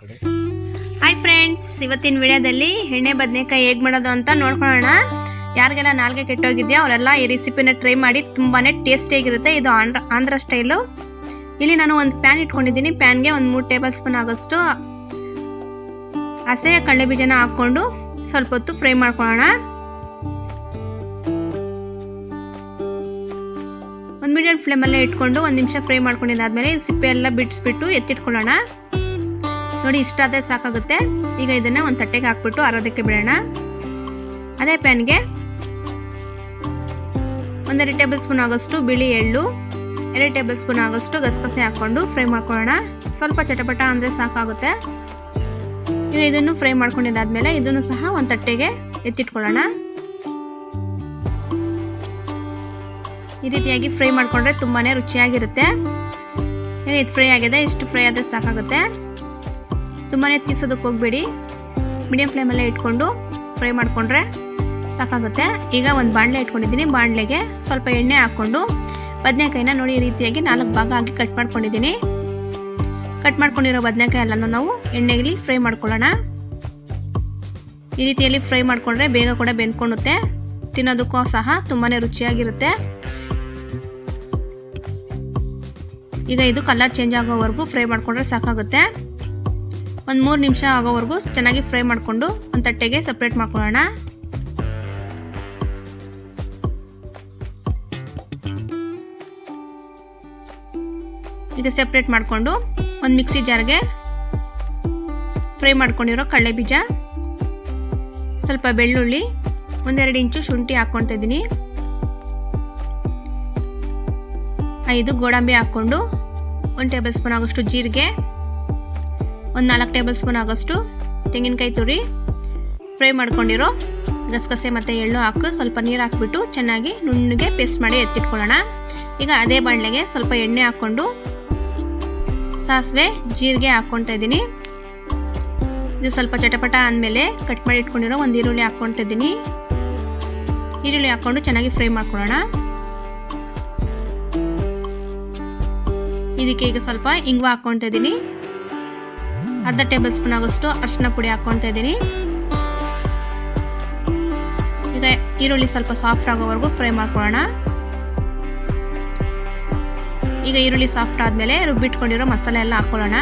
Hi friends ಇವತ್ತಿನ ವಿಡಿಯೋದಲ್ಲಿ ಎಣ್ಣೆ ಬದನೆಕಾಯಿ ಹೇಗೆ ಮಾಡೋದು ಅಂತ ನೋಡ್ಕೊಳ್ಳೋಣ. ಯಾರಿಗೆಲ್ಲ ನಾಲ್ಗೆ ಕೆಟ್ಟೋಗಿದೆಯೋ ಅವರೆಲ್ಲ ಈ ರೆಸಿಪಿನ ಟ್ರೈ ಮಾಡಿ ತುಂಬಾ ಟೇಸ್ಟಿಯಾಗಿರುತ್ತೆ ಇದು ಆಂಧ್ರ ಆಂಧ್ರ ಸ್ಟೈಲು ಇಲ್ಲಿ ನಾನು ಒಂದು ಪ್ಯಾನ್ ಇಟ್ಕೊಂಡಿದ್ದೀನಿ. ಪ್ಯಾನ್ಗೆ ಒಂದು ಮೂರು ಟೇಬಲ್ ಸ್ಪೂನ್ ಆಗೋಷ್ಟು ಹಸೆಯ ಕಡಲೆ ಬೀಜನ ಹಾಕ್ಕೊಂಡು ಸ್ವಲ್ಪ ಹೊತ್ತು ಫ್ರೈ ಮಾಡ್ಕೊಳ್ಳೋಣ. ಒಂದು ಮೀಡಿಯಂ ಫ್ಲೇಮಲ್ಲೇ ಇಟ್ಕೊಂಡು ಒಂದು ನಿಮಿಷ ಫ್ರೈ ಮಾಡ್ಕೊಂಡಿದ್ದಾದ್ಮೇಲೆ ಸಿಪ್ಪೆ ಎಲ್ಲ ಬಿಡಿಸ್ಬಿಟ್ಟು ಎತ್ತಿಟ್ಕೊಳ್ಳೋಣ. ನೋಡಿ, ಇಷ್ಟ ಆದರೆ ಸಾಕಾಗುತ್ತೆ. ಈಗ ಇದನ್ನು ಒಂದು ತಟ್ಟೆಗೆ ಹಾಕ್ಬಿಟ್ಟು ಅರೋದಕ್ಕೆ ಬಿಡೋಣ. ಅದೇ ಪ್ಯಾನ್ಗೆ ಒಂದೆರಡು ಟೇಬಲ್ ಸ್ಪೂನ್ ಆಗೋಷ್ಟು ಬಿಳಿ ಎಳ್ಳು, ಎರಡು ಟೇಬಲ್ ಸ್ಪೂನ್ ಆಗೋಷ್ಟು ಗಸಗಸೆ ಹಾಕ್ಕೊಂಡು ಫ್ರೈ ಮಾಡ್ಕೊಳ್ಳೋಣ. ಸ್ವಲ್ಪ ಚಟಪಟ ಅಂದರೆ ಸಾಕಾಗುತ್ತೆ. ಈಗ ಇದನ್ನು ಫ್ರೈ ಮಾಡ್ಕೊಂಡಿದ್ದಾದ್ಮೇಲೆ ಇದನ್ನು ಸಹ ಒಂದು ತಟ್ಟೆಗೆ ಎತ್ತಿಟ್ಕೊಳ್ಳೋಣ. ಈ ರೀತಿಯಾಗಿ ಫ್ರೈ ಮಾಡಿಕೊಂಡ್ರೆ ತುಂಬಾ ರುಚಿಯಾಗಿರುತ್ತೆ. ಇದು ಫ್ರೈ ಆಗಿದೆ? ಇಷ್ಟು ಫ್ರೈ ಆದರೆ ಸಾಕಾಗುತ್ತೆ. ತುಂಬಾ ತೀಸೋದಕ್ಕೆ ಹೋಗಬೇಡಿ. ಮೀಡಿಯಂ ಫ್ಲೇಮಲ್ಲೇ ಇಟ್ಕೊಂಡು ಫ್ರೈ ಮಾಡಿಕೊಂಡ್ರೆ ಸಾಕಾಗುತ್ತೆ. ಈಗ ಒಂದು ಬಾಣಲೆ ಇಟ್ಕೊಂಡಿದ್ದೀನಿ. ಬಾಣಲೆಗೆ ಸ್ವಲ್ಪ ಎಣ್ಣೆ ಹಾಕ್ಕೊಂಡು ಬದನೆಕಾಯಿನ ನೋಡಿ ಈ ರೀತಿಯಾಗಿ ನಾಲ್ಕು ಭಾಗ ಹಾಕಿ ಕಟ್ ಮಾಡ್ಕೊಂಡಿದ್ದೀನಿ. ಕಟ್ ಮಾಡ್ಕೊಂಡಿರೋ ಬದನೆಕಾಯಿ ಎಲ್ಲನೂ ನಾವು ಎಣ್ಣೆಯಲ್ಲಿ ಫ್ರೈ ಮಾಡ್ಕೊಳ್ಳೋಣ. ಈ ರೀತಿಯಲ್ಲಿ ಫ್ರೈ ಮಾಡಿಕೊಂಡ್ರೆ ಬೇಗ ಕೂಡ ಬೆಂದ್ಕೊಳ್ಳುತ್ತೆ. ತಿನ್ನೋದಕ್ಕೂ ಸಹ ತುಂಬಾ ರುಚಿಯಾಗಿರುತ್ತೆ. ಈಗ ಇದು ಕಲರ್ ಚೇಂಜ್ ಆಗೋವರೆಗೂ ಫ್ರೈ ಮಾಡಿಕೊಂಡ್ರೆ ಸಾಕಾಗುತ್ತೆ. ಒಂದು ಮೂರು ನಿಮಿಷ ಆಗೋವರೆಗೂ ಚೆನ್ನಾಗಿ ಫ್ರೈ ಮಾಡಿಕೊಂಡು ಒಂದು ತಟ್ಟೆಗೆ ಸಪ್ರೇಟ್ ಮಾಡ್ಕೊಳ್ಳೋಣ. ಈಗ ಸಪ್ರೇಟ್ ಮಾಡಿಕೊಂಡು ಒಂದು ಮಿಕ್ಸಿ ಜಾರ್ಗೆ ಫ್ರೈ ಮಾಡ್ಕೊಂಡಿರೋ ಕಡಲೆ ಬೀಜ, ಸ್ವಲ್ಪ ಬೆಳ್ಳುಳ್ಳಿ, ಒಂದೆರಡು ಇಂಚು ಶುಂಠಿ ಹಾಕ್ಕೊಳ್ತಾ ಇದ್ದೀನಿ. ಐದು ಗೋಡಂಬಿ ಹಾಕ್ಕೊಂಡು ಒಂದು ಟೇಬಲ್ ಸ್ಪೂನ್ ಆಗೋಷ್ಟು ಜೀರಿಗೆ ಒಂದು ನಾಲ್ಕು ಟೇಬಲ್ ಸ್ಪೂನ್ ಆಗೋಷ್ಟು ತೆಂಗಿನಕಾಯಿ ತುರಿ ಫ್ರೈ ಮಾಡ್ಕೊಂಡಿರೋ ಗಸಗಸೆ ಮತ್ತು ಎಳ್ಳು ಹಾಕಿ. ಸ್ವಲ್ಪ ನೀರು ಹಾಕ್ಬಿಟ್ಟು ಚೆನ್ನಾಗಿ ನುಣ್ಣಗೆ ಪೇಸ್ಟ್ ಮಾಡಿ ಎತ್ತಿಟ್ಕೊಳ್ಳೋಣ. ಈಗ ಅದೇ ಬಾಣಲೆಗೆ ಸ್ವಲ್ಪ ಎಣ್ಣೆ ಹಾಕ್ಕೊಂಡು ಸಾಸಿವೆ, ಜೀರಿಗೆ ಹಾಕ್ಕೊಳ್ತಾ ಇದ್ದೀನಿ. ಇದು ಸ್ವಲ್ಪ ಚಟಪಟ ಆದಮೇಲೆ ಕಟ್ ಮಾಡಿ ಇಟ್ಕೊಂಡಿರೋ ಒಂದು ಈರುಳ್ಳಿ ಹಾಕ್ಕೊಳ್ತಾ ಇದ್ದೀನಿ. ಈರುಳ್ಳಿ ಹಾಕ್ಕೊಂಡು ಚೆನ್ನಾಗಿ ಫ್ರೈ ಮಾಡ್ಕೊಳ್ಳೋಣ. ಇದಕ್ಕೆ ಈಗ ಸ್ವಲ್ಪ ಇಂಗು ಹಾಕ್ಕೊಳ್ತಾ ಇದ್ದೀನಿ. ಅರ್ಧ ಟೇಬಲ್ ಸ್ಪೂನ್ ಆಗೋಷ್ಟು ಅರಿಶಿನ ಪುಡಿ ಹಾಕ್ಕೊಳ್ತಾ ಇದ್ದೀನಿ. ಈಗ ಈರುಳ್ಳಿ ಸ್ವಲ್ಪ ಸಾಫ್ಟ್ ಆಗೋವರೆಗೂ ಫ್ರೈ ಮಾಡ್ಕೊಳ್ಳೋಣ. ಈಗ ಈರುಳ್ಳಿ ಸಾಫ್ಟ್ ಆದಮೇಲೆ ರುಬ್ಬಿಟ್ಕೊಂಡಿರೋ ಮಸಾಲೆ ಎಲ್ಲ ಹಾಕ್ಕೊಳ್ಳೋಣ.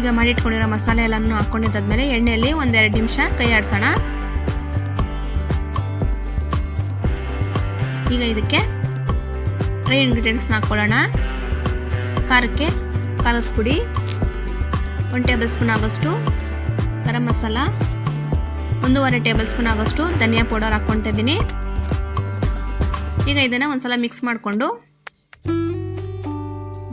ಈಗ ಮಾಡಿಟ್ಕೊಂಡಿರೋ ಮಸಾಲೆ ಎಲ್ಲನೂ ಹಾಕ್ಕೊಂಡಿದ್ದಾದ್ಮೇಲೆ ಎಣ್ಣೆಯಲ್ಲಿ ಒಂದೆರಡು ನಿಮಿಷ ಕೈ ಆಡಿಸೋಣ. ಈಗ ಇದಕ್ಕೆ ಡ್ರೈ ಇಂಗ್ರೀಡಿಯೆಂಟ್ಸ್ನ ಹಾಕ್ಕೊಳ್ಳೋಣ ಖಾರಕ್ಕೆ ಖಾರದ ಪುಡಿ, ಒಂದು ಟೇಬಲ್ ಸ್ಪೂನ್ ಆಗೋಷ್ಟು ಗರಂ ಮಸಾಲ, ಒಂದೂವರೆ ಟೇಬಲ್ ಸ್ಪೂನ್ ಆಗೋಷ್ಟು ಧನಿಯಾ ಪೌಡರ್ ಹಾಕ್ಕೊಳ್ತಾ ಇದ್ದೀನಿ. ಈಗ ಇದನ್ನು ಒಂದ್ಸಲ ಮಿಕ್ಸ್ ಮಾಡಿಕೊಂಡು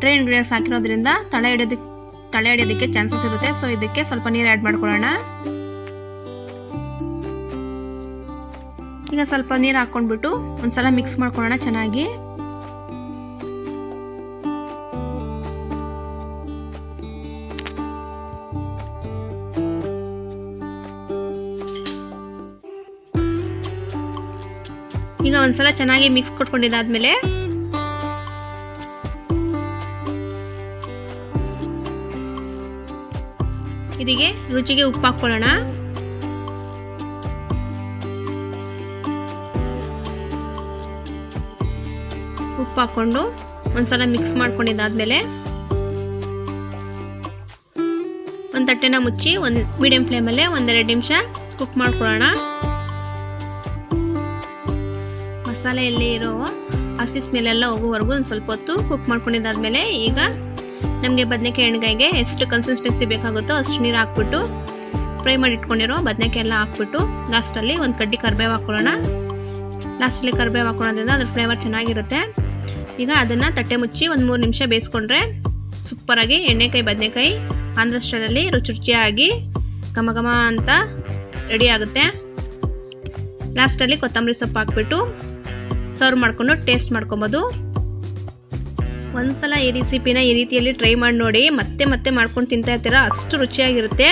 ಡ್ರೈ ಇಂಗ್ರೀಡಿಯೆಂಟ್ಸ್ ಹಾಕಿರೋದ್ರಿಂದ ತಳೆ ಹಿಡಿಯೋದಕ್ಕೆ ತಳೆ ಹಿಡಿಯೋದಕ್ಕೆ ಚಾನ್ಸಸ್ ಇರುತ್ತೆ. ಸೊ ಇದಕ್ಕೆ ಸ್ವಲ್ಪ ನೀರು ಆ್ಯಡ್ ಮಾಡ್ಕೊಳ್ಳೋಣ. ಈಗ ಸ್ವಲ್ಪ ನೀರು ಹಾಕ್ಕೊಂಡ್ಬಿಟ್ಟು ಒಂದ್ಸಲ ಮಿಕ್ಸ್ ಮಾಡ್ಕೊಳ್ಳೋಣ ಚೆನ್ನಾಗಿ. ಈಗ ಒಂದ್ಸಲ ಚೆನ್ನಾಗಿ ಮಿಕ್ಸ್ ಕೊಟ್ಕೊಂಡಿದ್ದಾದ್ಮೇಲೆ ಇದಿಗೆ ರುಚಿಗೆ ಉಪ್ಪು ಹಾಕ್ಕೊಳ್ಳೋಣ. ಉಪ್ಪು ಹಾಕ್ಕೊಂಡು ಒಂದ್ಸಲ ಮಿಕ್ಸ್ ಮಾಡ್ಕೊಂಡಿದ್ದಾದ್ಮೇಲೆ ಒಂದು ತಟ್ಟೆನ ಮುಚ್ಚಿ ಒಂದು ಮೀಡಿಯಂ ಫ್ಲೇಮಲ್ಲೇ ಒಂದೆರಡು ನಿಮಿಷ ಕುಕ್ ಮಾಡ್ಕೊಳ್ಳೋಣ. ಮಸಾಲೆಯಲ್ಲಿ ಇರೋ ಹಸಿ ಸ್ಮೆಲ್ಲೆಲ್ಲ ಹೋಗೋವರೆಗೂ ಒಂದು ಸ್ವಲ್ಪ ಹೊತ್ತು ಕುಕ್ ಮಾಡ್ಕೊಂಡಿದ್ದಾದ್ಮೇಲೆ ಈಗ ನಮಗೆ ಬದನೆಕಾಯಿ ಎಣ್ಗಾಯಿಗೆ ಎಷ್ಟು ಕನ್ಸಿಸ್ಟೆನ್ಸಿ ಬೇಕಾಗುತ್ತೋ ಅಷ್ಟು ನೀರು ಹಾಕ್ಬಿಟ್ಟು ಫ್ರೈ ಮಾಡಿ ಇಟ್ಕೊಂಡಿರೋ ಬದನೆಕಾಯಿ ಎಲ್ಲ ಹಾಕ್ಬಿಟ್ಟು ಲಾಸ್ಟಲ್ಲಿ ಒಂದು ಕಡ್ಡಿ ಕರಿಬೇವು ಹಾಕ್ಕೊಳ್ಳೋಣ ಲಾಸ್ಟಲ್ಲಿ ಕರ್ಬೇವು ಹಾಕೊಳ್ಳೋದ್ರಿಂದ ಅದ್ರ ಫ್ಲೇವರ್ ಚೆನ್ನಾಗಿರುತ್ತೆ. ಈಗ ಅದನ್ನು ತಟ್ಟೆ ಮುಚ್ಚಿ ಒಂದು ಮೂರು ನಿಮಿಷ ಬೇಯಿಸ್ಕೊಂಡ್ರೆ ಸೂಪರಾಗಿ ಎಣ್ಣೆಕಾಯಿ, ಬದನೆಕಾಯಿ ಆಂಧ್ರ ರುಚಿ ರುಚಿಯಾಗಿ ಘಮ ಘಮ ಅಂತ ರೆಡಿ ಆಗುತ್ತೆ. ಲಾಸ್ಟಲ್ಲಿ ಕೊತ್ತಂಬರಿ ಸೊಪ್ಪು ಹಾಕ್ಬಿಟ್ಟು ಸರ್ವ್ ಮಾಡಿಕೊಂಡು ಟೇಸ್ಟ್ ಮಾಡ್ಕೊಬೋದು. ಒಂದ್ಸಲ ಈ ರೆಸಿಪಿನ ಈ ರೀತಿಯಲ್ಲಿ ಟ್ರೈ ಮಾಡಿ ನೋಡಿ, ಮತ್ತೆ ಮತ್ತೆ ಮಾಡ್ಕೊಂಡು ತಿಂತಾ ಇರ್ತೀರ, ಅಷ್ಟು ರುಚಿಯಾಗಿರುತ್ತೆ.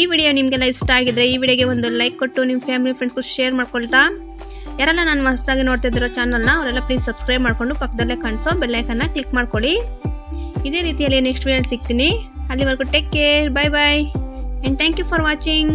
ಈ ವಿಡಿಯೋ ನಿಮಗೆಲ್ಲ ಇಷ್ಟ ಆಗಿದ್ರೆ ಈ ವಿಡಿಯೋಗೆ ಒಂದು ಲೈಕ್ ಕೊಟ್ಟು ನಿಮ್ಮ ಫ್ಯಾಮಿಲಿ ಫ್ರೆಂಡ್ಸ್ಗೂ ಶೇರ್ ಮಾಡ್ಕೊಳ್ತಾ. ಯಾರೆಲ್ಲ ನಾನು ಹೊಸದಾಗಿ ನೋಡ್ತಿದ್ದಿರೋ ಚಾನಲ್ನ ಅವರೆಲ್ಲ ಪ್ಲೀಸ್ ಸಬ್ಸ್ಕ್ರೈಬ್ ಮಾಡಿಕೊಂಡು ಪಕ್ಕದಲ್ಲೇ ಕಾಣಿಸೋ ಬೆಲ್ಲೈಕನ್ನ ಕ್ಲಿಕ್ ಮಾಡ್ಕೊಳ್ಳಿ. ಇದೇ ರೀತಿಯಲ್ಲಿ ನೆಕ್ಸ್ಟ್ ವೀಡಿಯೋ ಸಿಗ್ತೀನಿ. ಅಲ್ಲಿವರೆಗೂ take care bye bye and thank you for watching